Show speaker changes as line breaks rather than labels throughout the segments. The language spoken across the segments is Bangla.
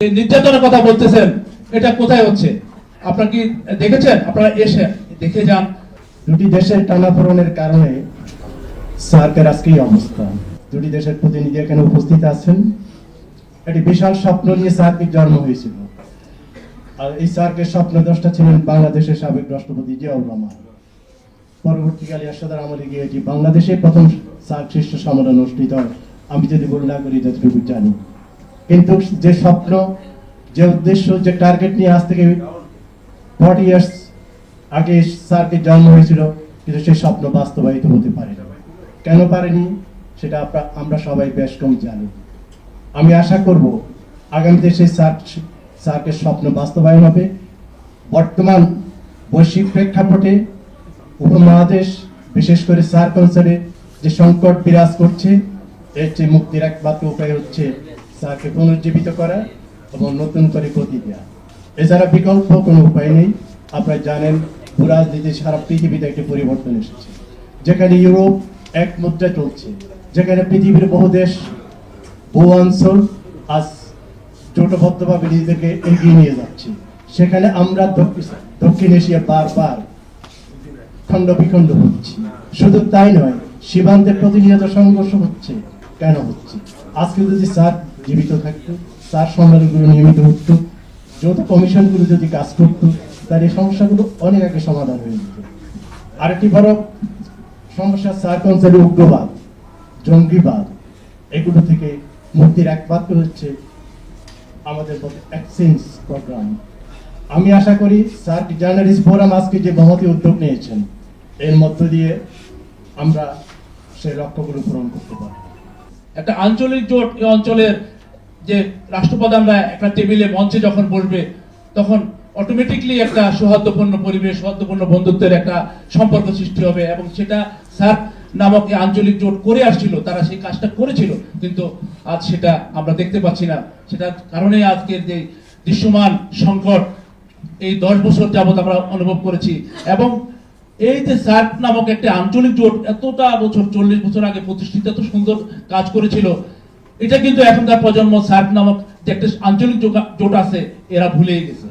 নির্যাতনের কথা বলতেছেন, এটা কোথায় হচ্ছে? আপনারা কি দেখেছেন? আপনারা এসে দেখে যান।
দুটি দেশের টানাপোড়েনের কারণে সার্কের আজকে অবস্থা। দুটি দেশের প্রতিনিধি এখানে উপস্থিত আছেন। একটি বিশাল স্বপ্ন নিয়ে সার্কের জন্ম হয়েছিল। আর এই সার্কের স্বপ্ন দশটা ছিলেন বাংলাদেশের সাবেক রাষ্ট্রপতি জিয়াউর রহমান। পরবর্তীকালে এরশাদের আমলে গিয়ে বাংলাদেশে প্রথম সার্ক শীর্ষ সম্মেলন অনুষ্ঠিত আমি যদি ভুল না করি যতটুকু জানি। কিন্তু যে স্বপ্ন, যে উদ্দেশ্য, যে টার্গেট নিয়ে আজ থেকে ফর্টি ইয়ার্স আগে স্যারকে জন্ম হয়েছিল, কিন্তু সেই স্বপ্ন বাস্তবায়িত হতে পারে কেন পারেনি? সেটা আমরা সবাই বেশ কম জানি। আমি আশা করব, আগামীতে সেই স্যার স্যারকে স্বপ্ন বাস্তবায়ন হবে। বর্তমান বৈশ্বিক প্রেক্ষাপটে উপমহাদেশ, বিশেষ করে সার অঞ্চলে যে সংকট বিরাজ করছে, এর চেয়ে মুক্তির একমাত্র উপায় হচ্ছে স্যারকে পুনর্জীবিত করা এবং নতুন করে গতি দেওয়া। এছাড়া বিকল্প কোনো উপায় নেই। আপনারা জানেন, ভূরাজনীতি সারা পৃথিবীতে একটি পরিবর্তন এসেছে। যেখানে ইউরোপ এক মুদ্রা চলছে। যেখানে পৃথিবীর বহু দেশ, বহু অঞ্চল আজ জোটবদ্ধভাবে নিজেদেরকে এগিয়ে নিয়ে যাচ্ছে। সেখানে আমরা দক্ষিণ- এশিয়া বারবার খণ্ড বিখণ্ড হচ্ছে। শুধু তাই নয়, সীমান্তে প্রতিনিয়ত সংঘর্ষ হচ্ছে। কেন হচ্ছে? আজকে যদি স্যার জীবিত থাকতো স্যার সম্মেলনগুলো নিয়মিত হতো। যৌথ কমিশনগুলো যদি কাজ করতো তাহলে এই সমস্যাগুলো অনেক আগে সমাধান হয়ে যেত। আরেকটি বড় সমস্যা অঞ্চলে উগ্রবাদ, জঙ্গিবাদ। এগুলো থেকে মুক্তির একমাত্র হচ্ছে আমাদের এক্সচেঞ্জ প্রোগ্রাম আমি আশা করি স্যার জার্নালিস্ট ফোরাম আজকে যে মহতি উদ্যোগ নিয়েছেন, এর মধ্য দিয়ে আমরা সেই লক্ষ্যগুলো পূরণ করতে পারব।
একটা আঞ্চলিক জোট এই অঞ্চলের যে রাষ্ট্রপ্রধানরা একটা টেবিলে মঞ্চে যখন বসবে, তখন অটোমেটিকলি একটা সৌহার্দ্যপূর্ণ পরিবেশ, সৌহার্দ্যপূর্ণ বন্ধুত্বের একটা সম্পর্ক সৃষ্টি হবে এবং সেটা স্যার নামক আঞ্চলিক জোট করে আসছিল, তারা সেই কাজটা করেছিল, কিন্তু আজ সেটা আমরা দেখতে পাচ্ছি না। সেটার কারণে আজকের যে দৃশ্যমান সংকট, এই দশ বছর যাবত আমরা অনুভব করেছি এবং এই যে সার্ক নামক একটা আঞ্চলিক জোট এতটা বছর, চল্লিশ বছর আগে প্রতিষ্ঠিত, এত সুন্দর কাজ করেছিল এটা কিন্তু এখনকার প্রজন্ম সার্ক নামক যে একটা আঞ্চলিক জোট আছে, এরা ভুলেই গেছে।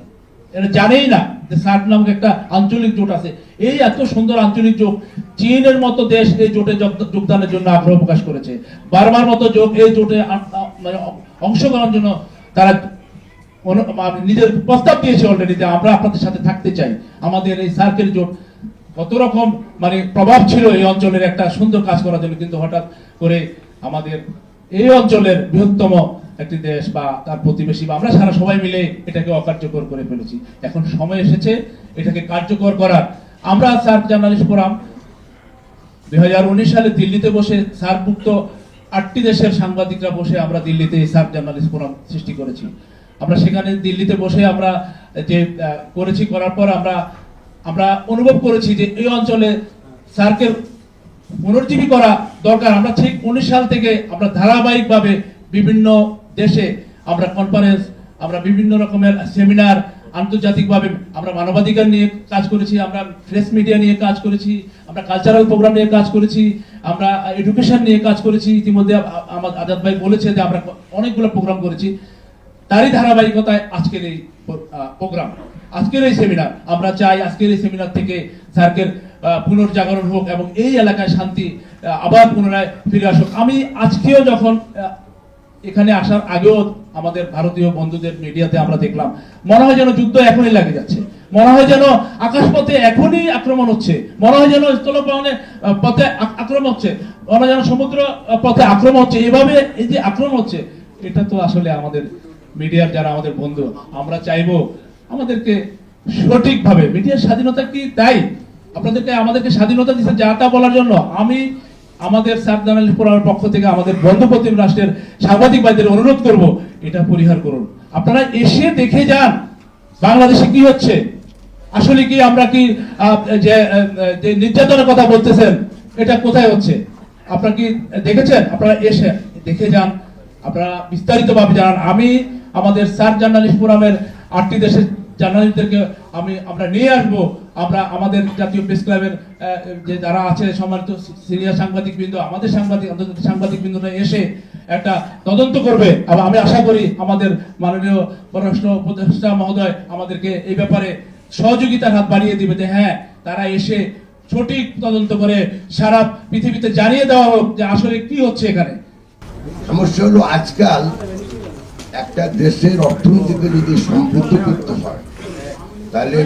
এরা জানেই না যে সার্ক নামক একটা আঞ্চলিক জোট আছে। এই এত সুন্দর আঞ্চলিক জোট চীনের মতো দেশ এই জোটে যোগদানের জন্য আগ্রহ প্রকাশ করেছে। বারবার মতো জোট এই জোটে মানে অংশগ্রহণের জন্য তারা নিজের প্রস্তাব দিয়েছে অলরেডি যে আমরা আপনাদের সাথে থাকতে চাই। আমাদের এই সার্কেল জোট কত রকম মানে প্রভাব ছিল এই অঞ্চলের একটা সুন্দর কাজ করার জন্য, কিন্তু হঠাৎ করে আমাদের এই অঞ্চলের বৃহত্তম একটি দেশ বা তার প্রতিবেশী বা আমরা সারা সবাই মিলে এটাকে অকার্যকর করে ফেলেছি। এখন সময় এসেছে এটাকে কার্যকর করার। আমরা সার্ক জার্নালিস্ট ফোরাম দুই সালে দিল্লিতে বসে সার্কভুক্ত আটটি দেশের সাংবাদিকরা বসে আমরা দিল্লিতে এই সার্ক জার্নালিস্ট ফোরাম সৃষ্টি করেছি। আমরা সেখানে দিল্লিতে বসে আমরা যে করেছি করার পর আমরা আমরা অনুভব করেছি যে এই অঞ্চলে সার্কের পুনর্জীবী করা দরকার। আমরা ঠিক উনিশ সাল থেকে আমরা ধারাবাহিকভাবে বিভিন্ন দেশে আমরা কনফারেন্স আমরা বিভিন্ন রকমের সেমিনার আন্তর্জাতিকভাবে আমরা মানবাধিকার নিয়ে কাজ করেছি আমরা প্রেস মিডিয়া নিয়ে কাজ করেছি আমরা কালচারাল প্রোগ্রাম নিয়ে কাজ করেছি আমরা এডুকেশন নিয়ে কাজ করেছি। ইতিমধ্যে আমার আজাদ ভাই বলেছে যে আমরা অনেকগুলো প্রোগ্রাম করেছি। তারই ধারাবাহিকতায় আজকের এই প্রোগ্রাম আজকের এই সেমিনার আমরা চাই আজকের এই সেমিনার থেকে আহ, পুনর্জাগরণ হোক এবং এই এলাকায় শান্তি আবার পুনরায় ফিরে আসুক। আমি আজকেও যখন এখানে আসার আগেও আমাদের ভারতীয় বন্ধুদের মিডিয়াতে আমরা দেখলাম, মনে হয় যেন যুদ্ধ এখনই লাগে যাচ্ছে। মনে হয় যেন আকাশপথে এখনই আক্রমণ হচ্ছে। মনে হয় যেন স্থলপথে পথে আক্রমণ হচ্ছে। মনে হয় যেন সমুদ্র পথে আক্রমণ হচ্ছে। এভাবে এই যে আক্রমণ হচ্ছে, এটা তো আসলে আমাদের মিডিয়ার যারা আমাদের বন্ধু, আমরা চাইব আমাদেরকে সঠিকভাবে, মিডিয়ার স্বাধীনতা কি তাই? আপনাদেরকে, আমাদেরকে স্বাধীনতা দিচ্ছে যা তা বলার জন্য। আমি আমাদের সার্ক জার্নালিস্ট ফোরামের পক্ষ থেকে আমাদের বন্ধু প্রতিম রাষ্ট্রের সাংবাদিক ভাইদের অনুরোধ করব, এটা পরিহার করুন। আপনারা এসে দেখে যান বাংলাদেশে কি হচ্ছে। আসলে কি আমরা কি যে নির্যাতনের কথা বলতেছেন, এটা কোথায় হচ্ছে? আপনারা কি দেখেছেন? আপনারা এসে দেখে যান। আপনারা বিস্তারিত ভাবে জানান। আমি আমাদের সার্ক জার্নালিস্ট ফোরামের আটটি দেশের জার্নালিস্টদেরকে আমি, আমরা নিয়ে আসব। আমরা আমাদের জাতীয় প্রেস ক্লাবের যে যারা আছে, সম্মানিত সিনিয়র সাংবাদিক বৃন্দ, আমাদের সাংবাদিক, আন্তর্জাতিক সাংবাদিক বৃন্দরা এসে একটা তদন্ত করবে। এবং আমি আশা করি আমাদের মাননীয় পররাষ্ট্র উপদেষ্টা মহোদয় আমাদেরকে এই ব্যাপারে সহযোগিতার হাত বাড়িয়ে দিবে যে হ্যাঁ তারা এসে সঠিক তদন্ত করে সারা পৃথিবীতে জানিয়ে দেওয়া হোক যে আসলে কি হচ্ছে এখানে।
সমস্যা হলো আজকাল একটা দেশের অর্থনীতিকে যদি সমৃদ্ধ করতে হয় তাহলে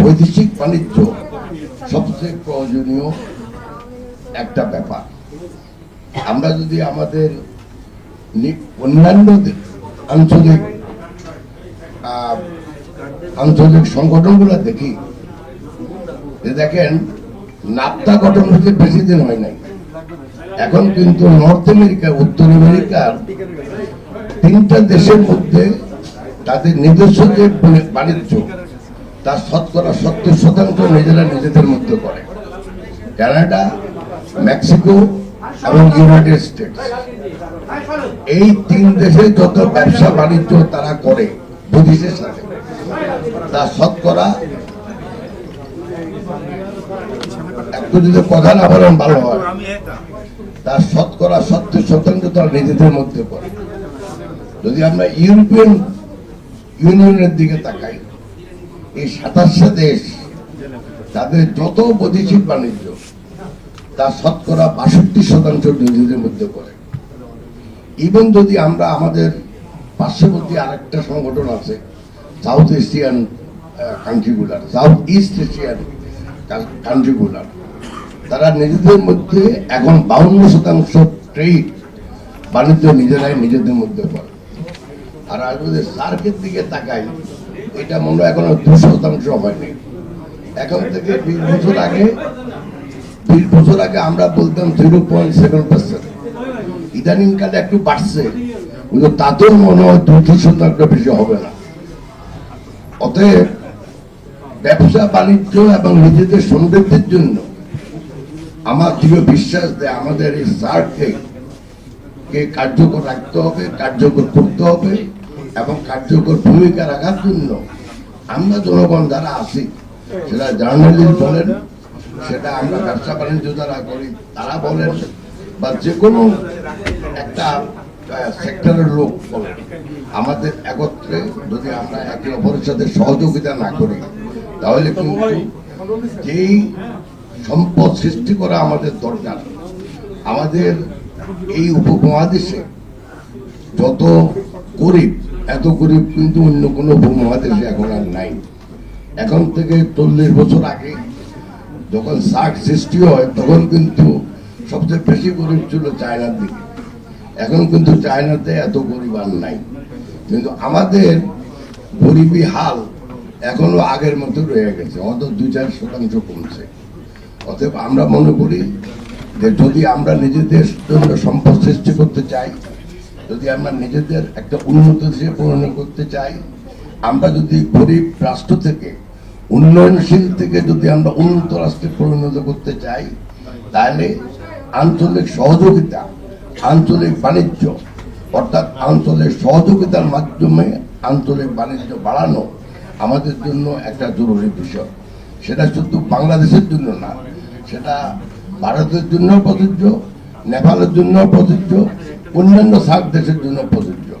বৈদেশিক বাণিজ্য সবচেয়ে প্রয়োজনীয় একটা ব্যাপার। আমরা যদি আমাদের অন্যান্য আঞ্চলিক আঞ্চলিক সংগঠনগুলো দেখি দেখেন নাপ্তা গঠন হতে বেশি দিন হয় নাই। এখন কিন্তু নর্থ আমেরিকা, উত্তর আমেরিকার তিনটা দেশের মধ্যে তাদের নিজস্ব যে বাণিজ্য তার শতকরা সত্তর শতাংশ নিজেরা নিজেদের মধ্যে করে কানাডা, মেক্সিকো এবং ইউনাইটেড স্টেটস। এই তিন দেশে যত ব্যবসা বাণিজ্য তারা করে বৈদেশের সাথে তার শতকরা একটু যদি কথা না বলেন ভালো হয়, তার শতকরা সত্তর শতাংশ তারা নিজেদের মধ্যে করে যদি আমরা ইউরোপিয়ান ইউনিয়নের দিকে তাকাই এই সাতাশটা দেশ, তাদের যত বৈদেশিক বাণিজ্য, তা শতকরা বাষট্টি শতাংশ নিজেদের মধ্যে করে ইভেন যদি আমরা আমাদের পার্শ্ববর্তী আরেকটা সংগঠন আছে সাউথ এশিয়ান কান্ট্রিগুলার সাউথ ইস্ট এশিয়ান কান্ট্রিগুলার তারা নিজেদের মধ্যে এখন বাউন্ন শতাংশ ট্রেড বাণিজ্য নিজেরাই নিজেদের মধ্যে করে আর আর যদি সার্কের দিকে তাকাই এটা হয় এখনও দু শতাংশ হয়নি। এখন থেকে বিশ বছর আগে, বিশ বছর আগে আমরা বলতাম জিরো পয়েন্ট সেভেন পার্সেন্ট। ইদানিং কালে একটু বাড়ছে, কিন্তু তাতেও মনে হয় দুই শতাংশ বেশি হবে না। অতএব ব্যবসা বাণিজ্য এবং নিজেদের সমৃদ্ধির জন্য আমার দৃঢ় বিশ্বাস দেয় আমাদের এই সার্ককে কার্যকর রাখতে হবে, কার্যকর করতে হবে। এবং কার্যকর ভূমিকা রাখার জন্য আমরা জনগণ যারা আছি, সেটা জার্নালিস্ট বলেন, সেটা আমরা ব্যবসা বাণিজ্য যারা করি, তারা বলেন, বা যে কোনো একটা সেক্টরের লোক বলেন, আমাদের একত্রে যদি আমরা একে অপরের সাথে সহযোগিতা না করি, তাহলে কিন্তু যেই সম্পদ সৃষ্টি করা আমাদের দরকার, আমাদের এই উপমহাদেশে যত গরিব এত গরিব কিন্তু অন্য কোনো উপমহাদেশে এখন আর নাই। এখন থেকে চল্লিশ বছর আগে যখন সার্ক সৃষ্টি হয়, তখন কিন্তু সবচেয়ে বেশি গরিব ছিল চায়নার দিকে। এখন কিন্তু চায়নাতে এত গরিব আর নাই। কিন্তু আমাদের গরিবী হাল এখনও আগের মতো রয়ে গেছে অত দুই চার শতাংশ কমছে। অতএব আমরা মনে করি যে যদি আমরা নিজেদের জন্য সম্পদ সৃষ্টি করতে চাই যদি আমরা নিজেদের একটা উন্নত দেশে পরিণত করতে চাই, আমরা যদি গরিব রাষ্ট্র থেকে, উন্নয়নশীল থেকে যদি আমরা উন্নত রাষ্ট্রে পরিণত করতে চাই, তাহলে আঞ্চলিক সহযোগিতা, আঞ্চলিক বাণিজ্য, অর্থাৎ আঞ্চলিক সহযোগিতার মাধ্যমে আঞ্চলিক বাণিজ্য বাড়ানো আমাদের জন্য একটা জরুরি বিষয়। সেটা শুধু বাংলাদেশের জন্য না, সেটা ভারতের জন্য প্রযোজ্য নেপালের জন্য প্রযোজ্য অন্যান্য সার্ক দেশের জন্য প্রযোজ্য।